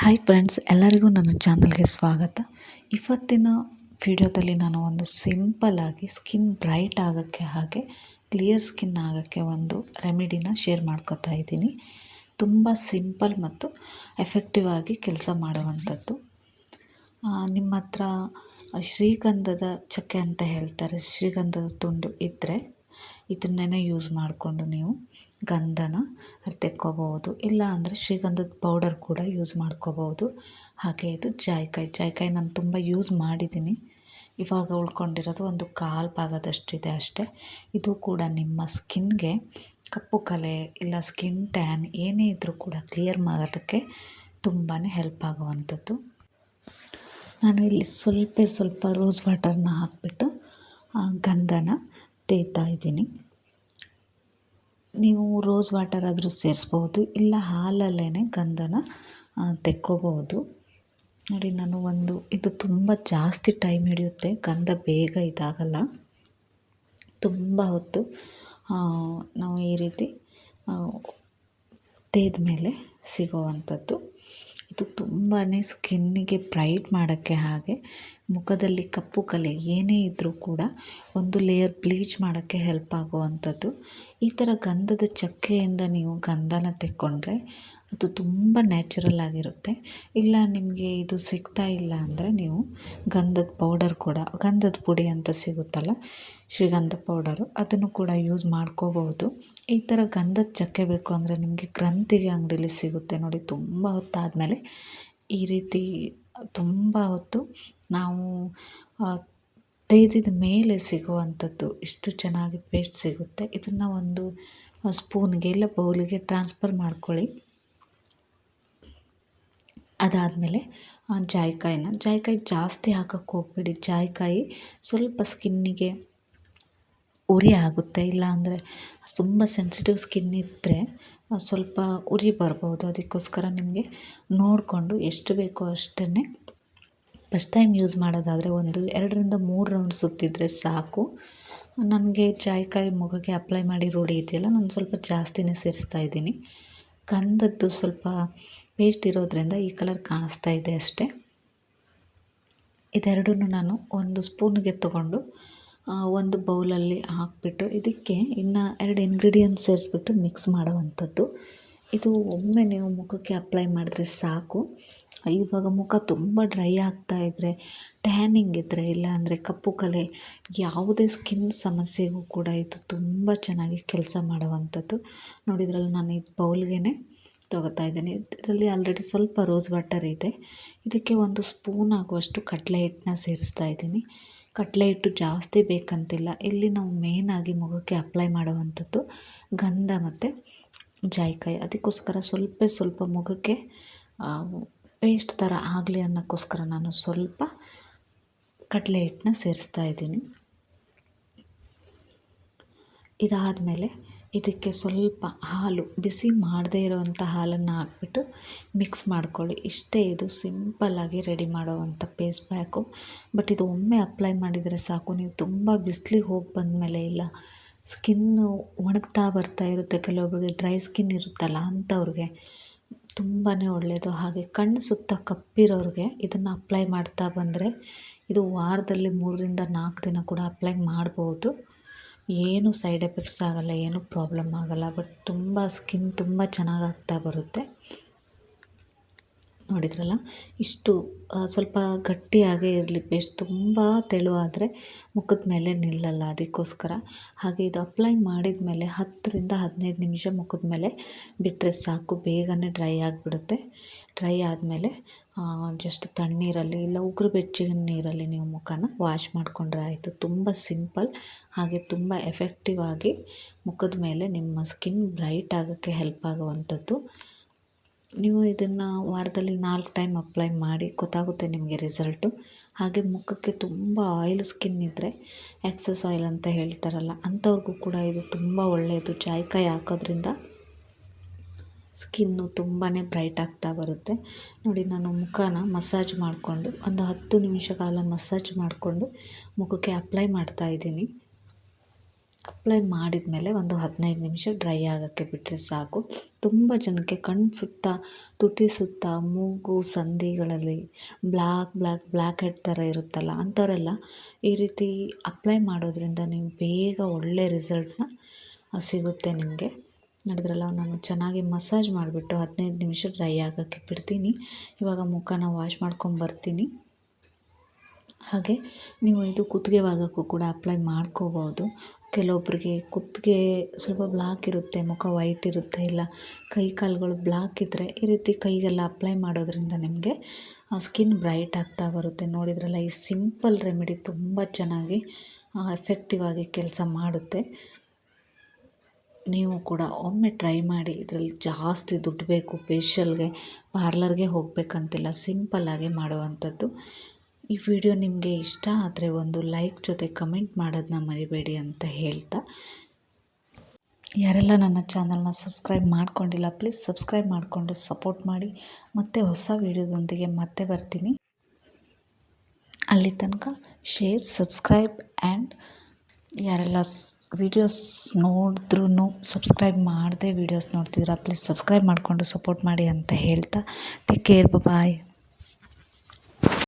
Hi friends ಎಲ್ಲರಿಗೂ ನನ್ನ ಚಾನಲ್ಗೆ ಸ್ವಾಗತ. ಇವತ್ತಿನ ವಿಡಿಯೋದಲ್ಲಿ ನಾನು ಒಂದು ಸಿಂಪಲ್ಲಾಗಿ ಸ್ಕಿನ್ ಬ್ರೈಟ್ ಆಗೋಕ್ಕೆ ಹಾಗೆ ಕ್ಲಿಯರ್ ಸ್ಕಿನ್ ಆಗೋಕ್ಕೆ ಒಂದು ರೆಮಿಡಿನ ಶೇರ್ ಮಾಡ್ಕೋತಾ ಇದ್ದೀನಿ. ತುಂಬ ಸಿಂಪಲ್ ಮತ್ತು ಎಫೆಕ್ಟಿವ್ ಆಗಿ ಕೆಲಸ ಮಾಡುವಂಥದ್ದು. ನಿಮ್ಮ ಹತ್ರ ಶ್ರೀಗಂಧದ ಚಕ್ಕೆ ಅಂತ ಹೇಳ್ತಾರೆ. ಶ್ರೀಗಂಧದ ತುಂಡು ಇದ್ದರೆ ಇದನ್ನೇ ಯೂಸ್ ಮಾಡಿಕೊಂಡು ನೀವು ಗಂಧನ ತೆಕ್ಕೋಬಹುದು. ಇಲ್ಲ ಅಂದರೆ ಶ್ರೀಗಂಧದ ಪೌಡರ್ ಕೂಡ ಯೂಸ್ ಮಾಡ್ಕೋಬೌದು ಹಾಗೆ ಇದು ಜಾಯ್ಕಾಯಿ. ಜಾಯ್ಕಾಯಿ ನಾನು ತುಂಬ ಯೂಸ್ ಮಾಡಿದ್ದೀನಿ ಇವಾಗ ಉಳ್ಕೊಂಡಿರೋದು ಒಂದು ಕಾಲು ಭಾಗದಷ್ಟಿದೆ ಅಷ್ಟೇ. ಇದು ಕೂಡ ನಿಮ್ಮ ಸ್ಕಿನ್ಗೆ ಕಪ್ಪು ಕಲೆ ಇಲ್ಲ ಸ್ಕಿನ್ ಟ್ಯಾನ್ ಏನೇ ಇದ್ದರೂ ಕೂಡ ಕ್ಲಿಯರ್ ಮಾಡೋದಕ್ಕೆ ತುಂಬಾ ಹೆಲ್ಪ್ ಆಗುವಂಥದ್ದು. ನಾನು ಇಲ್ಲಿ ಸ್ವಲ್ಪ ಸ್ವಲ್ಪ ರೋಸ್ ವಾಟರ್ನ ಹಾಕಿಬಿಟ್ಟು ಗಂಧನ ತೇಯ್ತಾ ಇದ್ದೀನಿ. ನೀವು ರೋಸ್ ವಾಟರ್ ಆದರೂ ಸೇರಿಸ್ಬೋದು, ಇಲ್ಲ ಹಾಲಲ್ಲೇ ಗಂಧನ ತೆಕ್ಕೋಬಹುದು. ನೋಡಿ, ನಾನು ಒಂದು, ಇದು ತುಂಬ ಜಾಸ್ತಿ ಟೈಮ್ ಹಿಡಿಯುತ್ತೆ, ಗಂಧ ಬೇಗ ಇದಾಗಲ್ಲ. ತುಂಬ ಹೊತ್ತು ನಾವು ಈ ರೀತಿ ತೇದ ಮೇಲೆ ಸಿಗೋವಂಥದ್ದು. ಇದು ತುಂಬಾ ಸ್ಕಿನ್ನಿಗೆ ಬ್ರೈಟ್ ಮಾಡೋಕ್ಕೆ ಹಾಗೆ ಮುಖದಲ್ಲಿ ಕಪ್ಪು ಕಲೆ ಏನೇ ಇದ್ದರೂ ಕೂಡ ಒಂದು ಲೇಯರ್ ಬ್ಲೀಚ್ ಮಾಡೋಕ್ಕೆ ಹೆಲ್ಪ್ ಆಗುವಂಥದ್ದು. ಈ ಥರ ಗಂಧದ ಚಕ್ಕೆಯಿಂದ ನೀವು ಗಂಧನ ತೆಕ್ಕೊಂಡ್ರೆ ಅದು ತುಂಬ ನ್ಯಾಚುರಲ್ ಆಗಿರುತ್ತೆ. ಇಲ್ಲ, ನಿಮಗೆ ಇದು ಸಿಗ್ತಾ ಇಲ್ಲ ಅಂದರೆ ನೀವು ಗಂಧದ ಪೌಡರ್ ಕೂಡ, ಗಂಧದ ಪುಡಿ ಅಂತ ಸಿಗುತ್ತಲ್ಲ, ಶ್ರೀಗಂಧ ಪೌಡರು, ಅದನ್ನು ಕೂಡ ಯೂಸ್ ಮಾಡ್ಕೋಬಹುದು. ಈ ಥರ ಗಂಧದ ಚಕ್ಕೆ ಬೇಕು ಅಂದರೆ ನಿಮಗೆ ಗ್ರಂಥಿಗೆ ಅಂಗಡೀಲಿ ಸಿಗುತ್ತೆ ನೋಡಿ, ತುಂಬ ಹೊತ್ತಾದಮೇಲೆ. ಈ ರೀತಿ ತುಂಬ ಹೊತ್ತು ನಾವು ತೇದಿದ ಮೇಲೆ ಸಿಗುವಂಥದ್ದು ಇಷ್ಟು ಚೆನ್ನಾಗಿ ಪೇಸ್ಟ್ ಸಿಗುತ್ತೆ. ಇದನ್ನು ಒಂದು ಸ್ಪೂನ್ಗೆ ಇಲ್ಲ ಬೌಲಿಗೆ ಟ್ರಾನ್ಸ್ಫರ್ ಮಾಡ್ಕೊಳ್ಳಿ. ಅದಾದಮೇಲೆ ಜಾಯಿಕಾಯಿನ. ಜಾಯಿಕಾಯಿ ಜಾಸ್ತಿ ಹಾಕೋಕ್ಕೆ ಹೋಗ್ಬೇಡಿ. ಜಾಯಿಕಾಯಿ ಸ್ವಲ್ಪ ಸ್ಕಿನ್ನಿಗೆ ಉರಿ ಆಗುತ್ತೆ. ಇಲ್ಲ ಅಂದರೆ ತುಂಬ ಸೆನ್ಸಿಟಿವ್ ಸ್ಕಿನ್ ಇದ್ದರೆ ಸ್ವಲ್ಪ ಉರಿ ಬರ್ಬೋದು. ಅದಕ್ಕೋಸ್ಕರ ನಿಮಗೆ ನೋಡಿಕೊಂಡು ಎಷ್ಟು ಬೇಕೋ ಅಷ್ಟನ್ನೇ ಫಸ್ಟ್ ಟೈಮ್ ಯೂಸ್ ಮಾಡೋದಾದರೆ ಒಂದು ಎರಡರಿಂದ ಮೂರು ರೌಂಡ್ ಸುತ್ತಿದ್ರೆ ಸಾಕು. ನನಗೆ ಜಾಯಿಕಾಯಿ ಮುಖಕ್ಕೆ ಅಪ್ಲೈ ಮಾಡಿ ರೂಢಿ ಇದೆಯಲ್ಲ, ನಾನು ಸ್ವಲ್ಪ ಜಾಸ್ತಿನೇ ಸೇರಿಸ್ತಾ ಇದ್ದೀನಿ. ಕಂದದ್ದು ಸ್ವಲ್ಪ ಪೇಸ್ಟ್ ಇರೋದ್ರಿಂದ ಈ ಕಲರ್ ಕಾಣಿಸ್ತಾ ಇದೆ ಅಷ್ಟೇ. ಇದೆರಡೂ ನಾನು ಒಂದು ಸ್ಪೂನ್ಗೆ ತಗೊಂಡು ಒಂದು ಬೌಲಲ್ಲಿ ಹಾಕಿಬಿಟ್ಟು ಇದಕ್ಕೆ ಇನ್ನು ಎರಡು ಇಂಗ್ರೀಡಿಯೆಂಟ್ಸ್ ಸೇರಿಸ್ಬಿಟ್ಟು ಮಿಕ್ಸ್ ಮಾಡುವಂಥದ್ದು. ಇದು ಒಮ್ಮೆ ನೀವು ಮುಖಕ್ಕೆ ಅಪ್ಲೈ ಮಾಡಿದ್ರೆ ಸಾಕು. ಇವಾಗ ಮುಖ ತುಂಬ ಡ್ರೈ ಆಗ್ತಾ ಇದ್ದರೆ ಟ್ಯಾನಿಂಗ್ ಇದ್ದರೆ ಇಲ್ಲ ಅಂದರೆ ಕಪ್ಪು ಕಲೆ, ಯಾವುದೇ ಸ್ಕಿನ್ ಸಮಸ್ಯೆಗೂ ಕೂಡ ಇದು ತುಂಬ ಚೆನ್ನಾಗಿ ಕೆಲಸ ಮಾಡುವಂಥದ್ದು. ನೋಡಿದ್ರಲ್ಲಿ ನಾನು ಇದು ಬೌಲ್ಗೆ ತೊಗೋತಾ ಇದ್ದೀನಿ. ಇದರಲ್ಲಿ ಆಲ್ರೆಡಿ ಸ್ವಲ್ಪ ರೋಸ್ ವಾಟರ್ ಇದೆ. ಇದಕ್ಕೆ ಒಂದು ಸ್ಪೂನ್ ಆಗುವಷ್ಟು ಕಡಲೆ ಹಿಟ್ಟನ್ನ ಸೇರಿಸ್ತಾ ಇದ್ದೀನಿ. ಕಡಲೆ ಹಿಟ್ಟು ಜಾಸ್ತಿ ಬೇಕಂತಿಲ್ಲ. ಇಲ್ಲಿ ನಾವು ಮೇಯ್ನಾಗಿ ಮುಖಕ್ಕೆ ಅಪ್ಲೈ ಮಾಡುವಂಥದ್ದು ಗಂಧ ಮತ್ತು ಜಾಯಿಕಾಯಿ. ಅದಕ್ಕೋಸ್ಕರ ಸ್ವಲ್ಪ ಸ್ವಲ್ಪ ಮುಖಕ್ಕೆ ಪೇಸ್ಟ್ ಥರ ಆಗಲಿ ಅನ್ನೋಕ್ಕೋಸ್ಕರ ನಾನು ಸ್ವಲ್ಪ ಕಡಲೆ ಹಿಟ್ಟನ್ನ ಸೇರಿಸ್ತಾ ಇದ್ದೀನಿ. ಇದಾದಮೇಲೆ ಇದಕ್ಕೆ ಸ್ವಲ್ಪ ಹಾಲು, ಬಿಸಿ ಮಾಡದೇ ಇರುವಂಥ ಹಾಲನ್ನು ಹಾಕ್ಬಿಟ್ಟು ಮಿಕ್ಸ್ ಮಾಡ್ಕೊಳ್ಳಿ. ಇಷ್ಟೇ ಇದು ಸಿಂಪಲ್ಲಾಗಿ ರೆಡಿ ಮಾಡುವಂಥ ಪೇಸ್ಟ್ ಪ್ಯಾಕು ಬಟ್ ಇದು ಒಮ್ಮೆ ಅಪ್ಲೈ ಮಾಡಿದರೆ ಸಾಕು. ನೀವು ತುಂಬ ಬಿಸಿಲಿಗೆ ಹೋಗಿ ಬಂದಮೇಲೆ ಇಲ್ಲ ಸ್ಕಿನ್ನು ಒಣಗ್ತಾ ಬರ್ತಾ ಇರುತ್ತೆ. ಕೆಲವೊಬ್ಬರಿಗೆ ಡ್ರೈ ಸ್ಕಿನ್ ಇರುತ್ತಲ್ಲ ಅಂಥವ್ರಿಗೆ ತುಂಬಾ ಒಳ್ಳೆಯದು ಹಾಗೆ ಕಣ್ಣು ಸುತ್ತ ಕಪ್ಪಿರೋರಿಗೆ ಇದನ್ನು ಅಪ್ಲೈ ಮಾಡ್ತಾ ಬಂದರೆ ಇದು ವಾರದಲ್ಲಿ ಮೂರರಿಂದ ನಾಲ್ಕು ದಿನ ಕೂಡ ಅಪ್ಲೈ ಮಾಡ್ಬೋದು. ಏನು ಸೈಡ್ ಎಫೆಕ್ಟ್ಸ್ ಆಗೋಲ್ಲ, ಏನೂ ಪ್ರಾಬ್ಲಮ್ ಆಗೋಲ್ಲ, ಬಟ್ ತುಂಬ ಸ್ಕಿನ್ ತುಂಬ ಚೆನ್ನಾಗಿ ಆಗ್ತಾ ಬರುತ್ತೆ. ನೋಡಿದ್ರಲ್ಲ? ಇಷ್ಟು ಸ್ವಲ್ಪ ಗಟ್ಟಿಯಾಗೇ ಇರಲಿ, ಪೇಸ್ಟ್ ತುಂಬ ತೆಳುವಾದರೆ ಮುಖದ ಮೇಲೆ ನಿಲ್ಲಲ್ಲ ಅದಕ್ಕೋಸ್ಕರ. ಹಾಗೆ ಇದು ಅಪ್ಲೈ ಮಾಡಿದ ಮೇಲೆ ಹತ್ತರಿಂದ ಹದಿನೈದು ನಿಮಿಷ ಮುಖದ ಮೇಲೆ ಬಿಟ್ಟರೆ ಸಾಕು, ಬೇಗನೆ ಡ್ರೈ ಆಗಿಬಿಡುತ್ತೆ. ಡ್ರೈ ಆದಮೇಲೆ ಜಸ್ಟ್ ತಣ್ಣೀರಲ್ಲಿ ಇಲ್ಲ ಉಗುರು ಬೆಚ್ಚಗಿನ ನೀರಲ್ಲಿ ನೀವು ಮುಖನ ವಾಶ್ ಮಾಡಿಕೊಂಡ್ರೆ ಆಯಿತು. ತುಂಬ ಸಿಂಪಲ್ ಹಾಗೆ ತುಂಬ ಎಫೆಕ್ಟಿವ್ ಆಗಿ ಮುಖದ ಮೇಲೆ ನಿಮ್ಮ ಸ್ಕಿನ್ ಬ್ರೈಟ್ ಆಗೋಕ್ಕೆ ಹೆಲ್ಪ್ ಆಗುವಂಥದ್ದು. ನೀವು ಇದನ್ನು ವಾರದಲ್ಲಿ ನಾಲ್ಕು ಟೈಮ್ ಅಪ್ಲೈ ಮಾಡಿ ಗೊತ್ತಾಗುತ್ತೆ ನಿಮಗೆ ರಿಸಲ್ಟು ಹಾಗೆ ಮುಖಕ್ಕೆ ತುಂಬ ಆಯಿಲ್ ಸ್ಕಿನ್ ಇದ್ದರೆ ಎಕ್ಸಸ್ ಆಯಿಲ್ ಅಂತ ಹೇಳ್ತಾರಲ್ಲ, ಅಂಥವ್ರಿಗೂ ಕೂಡ ಇದು ತುಂಬ ಒಳ್ಳೆಯದು ಜಾಯ್ಕಾಯಿ ಹಾಕೋದ್ರಿಂದ ಸ್ಕಿನ್ನು ತುಂಬಾ ಬ್ರೈಟ್ ಆಗ್ತಾ ಬರುತ್ತೆ. ನೋಡಿ, ನಾನು ಮುಖನ ಮಸಾಜ್ ಮಾಡಿಕೊಂಡು ಒಂದು ಹತ್ತು ನಿಮಿಷ ಕಾಲ ಮಸಾಜ್ ಮಾಡಿಕೊಂಡು ಮುಖಕ್ಕೆ ಅಪ್ಲೈ ಮಾಡ್ತಾ ಇದ್ದೀನಿ. ಅಪ್ಲೈ ಮಾಡಿದ ಮೇಲೆ ಒಂದು ಹದಿನೈದು ನಿಮಿಷ ಡ್ರೈ ಆಗೋಕ್ಕೆ ಬಿಟ್ಟರೆ ಸಾಕು. ತುಂಬ ಜನಕ್ಕೆ ಕಣ್ಣು ಸುತ್ತ, ತುಟಿ ಸುತ್ತ, ಮೂಗು, ಸಂಧಿಗಳಲ್ಲಿ ಬ್ಲ್ಯಾಕ್ ಬ್ಲ್ಯಾಕ್ ಬ್ಲ್ಯಾಕ್ ಹೆಡ್ ಥರ ಇರುತ್ತಲ್ಲ, ಅಂಥವರೆಲ್ಲ ಈ ರೀತಿ ಅಪ್ಲೈ ಮಾಡೋದ್ರಿಂದ ನೀವು ಬೇಗ ಒಳ್ಳೆ ರಿಸಲ್ಟ್ನ ಸಿಗುತ್ತೆ ನಿಮಗೆ. ನೋಡಿದ್ರಲ್ಲ, ನಾನು ಚೆನ್ನಾಗಿ ಮಸಾಜ್ ಮಾಡಿಬಿಟ್ಟು ಹದಿನೈದು ನಿಮಿಷ ಡ್ರೈ ಆಗೋಕ್ಕೆ ಬಿಡ್ತೀನಿ. ಇವಾಗ ಮುಖನ ವಾಶ್ ಮಾಡ್ಕೊಂಬರ್ತೀನಿ ಹಾಗೆ ನೀವು ಇದು ಕುತ್ತಿಗೆ ಭಾಗಕ್ಕೂ ಕೂಡ ಅಪ್ಲೈ ಮಾಡ್ಕೋಬೋದು. ಕೆಲವೊಬ್ಬರಿಗೆ ಕುತ್ತಿಗೆ ಸ್ವಲ್ಪ ಬ್ಲಾಕ್ ಇರುತ್ತೆ, ಮುಖ ವೈಟ್ ಇರುತ್ತೆ, ಇಲ್ಲ ಕೈ ಕಾಲುಗಳು ಬ್ಲಾಕ್ ಇದ್ದರೆ ಈ ರೀತಿ ಕೈಗೆಲ್ಲ ಅಪ್ಲೈ ಮಾಡೋದ್ರಿಂದ ನಿಮಗೆ ಸ್ಕಿನ್ ಬ್ರೈಟ್ ಆಗ್ತಾ ಬರುತ್ತೆ. ನೋಡಿದ್ರಲ್ಲ, ಈ ಸಿಂಪಲ್ ರೆಮಿಡಿ ತುಂಬ ಚೆನ್ನಾಗಿ ಎಫೆಕ್ಟಿವ್ ಆಗಿ ಕೆಲಸ ಮಾಡುತ್ತೆ. ನೀವು ಕೂಡ ಒಮ್ಮೆ ಟ್ರೈ ಮಾಡಿ ಇದರಲ್ಲಿ ಜಾಸ್ತಿ ದುಡ್ಡು ಬೇಕು ಫೇಶಿಯಲ್ಗೆ ಪಾರ್ಲರ್ಗೆ ಹೋಗಬೇಕಂತಿಲ್ಲ ಸಿಂಪಲ್ಲಾಗಿ ಮಾಡುವಂಥದ್ದು. ಈ ವಿಡಿಯೋ ನಿಮಗೆ ಇಷ್ಟ ಆದರೆ ಒಂದು ಲೈಕ್ ಜೊತೆ ಕಮೆಂಟ್ ಮಾಡೋದನ್ನ ಮರಿಬೇಡಿ ಅಂತ ಹೇಳ್ತಾ. ಯಾರೆಲ್ಲ ನನ್ನ ಚಾನಲ್ನ ಸಬ್ಸ್ಕ್ರೈಬ್ ಮಾಡ್ಕೊಂಡಿಲ್ಲ ಪ್ಲೀಸ್ ಸಬ್ಸ್ಕ್ರೈಬ್ ಮಾಡಿಕೊಂಡು ಸಪೋರ್ಟ್ ಮಾಡಿ. ಮತ್ತೆ ಹೊಸ ವಿಡಿಯೋದೊಂದಿಗೆ ಮತ್ತೆ ಬರ್ತೀನಿ. ಅಲ್ಲಿ ತನಕ ಶೇರ್ ಸಬ್ಸ್ಕ್ರೈಬ್ ಆ್ಯಂಡ್ ಯಾರೆಲ್ಲ ವೀಡಿಯೋಸ್ ನೋಡಿದ್ರೂ ಸಬ್ಸ್ಕ್ರೈಬ್ ಮಾಡದೆ ವೀಡಿಯೋಸ್ ನೋಡ್ತಿದ್ದೀರಾ ಪ್ಲೀಸ್ ಸಬ್ಸ್ಕ್ರೈಬ್ ಮಾಡಿಕೊಂಡು ಸಪೋರ್ಟ್ ಮಾಡಿ ಅಂತ ಹೇಳ್ತಾ ಟೇಕ್ ಕೇರ್ ಬಾಯ್